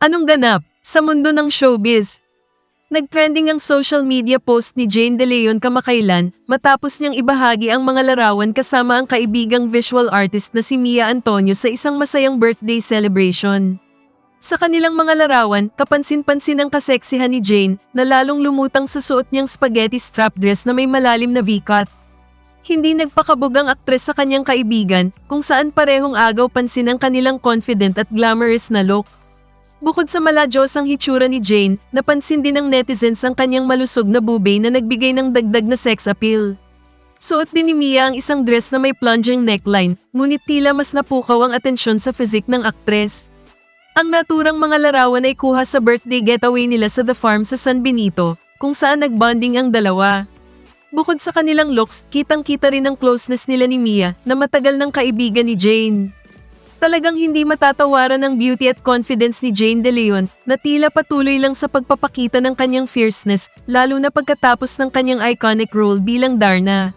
Anong ganap sa mundo ng showbiz? Nagtrending ang social media post ni Jane De Leon kamakailan matapos niyang ibahagi ang mga larawan kasama ang kaibigang visual artist na si Mia Antonio sa isang masayang birthday celebration. Sa kanilang mga larawan, kapansin-pansin ang kaseksihan ni Jane na lalong lumutang sa suot niyang spaghetti strap dress na may malalim na V-cut. Hindi nagpakabog ang aktres sa kanyang kaibigan kung saan parehong agaw pansin ang kanilang confident at glamorous na look. Bukod sa maladyos ang hitsura ni Jane, napansin din ng netizens ang kanyang malusog na bubay na nagbigay ng dagdag na sex appeal. Suot din ni Mia ang isang dress na may plunging neckline, ngunit tila mas napukaw ang atensyon sa physique ng aktres. Ang naturang mga larawan ay kuha sa birthday getaway nila sa The Farm sa San Benito, kung saan nagbonding ang dalawa. Bukod sa kanilang looks, kitang-kita rin ang closeness nila ni Mia na matagal ng kaibigan ni Jane. Talagang hindi matatawaran ang beauty at confidence ni Jane De Leon na tila patuloy lang sa pagpapakita ng kanyang fierceness lalo na pagkatapos ng kanyang iconic role bilang Darna.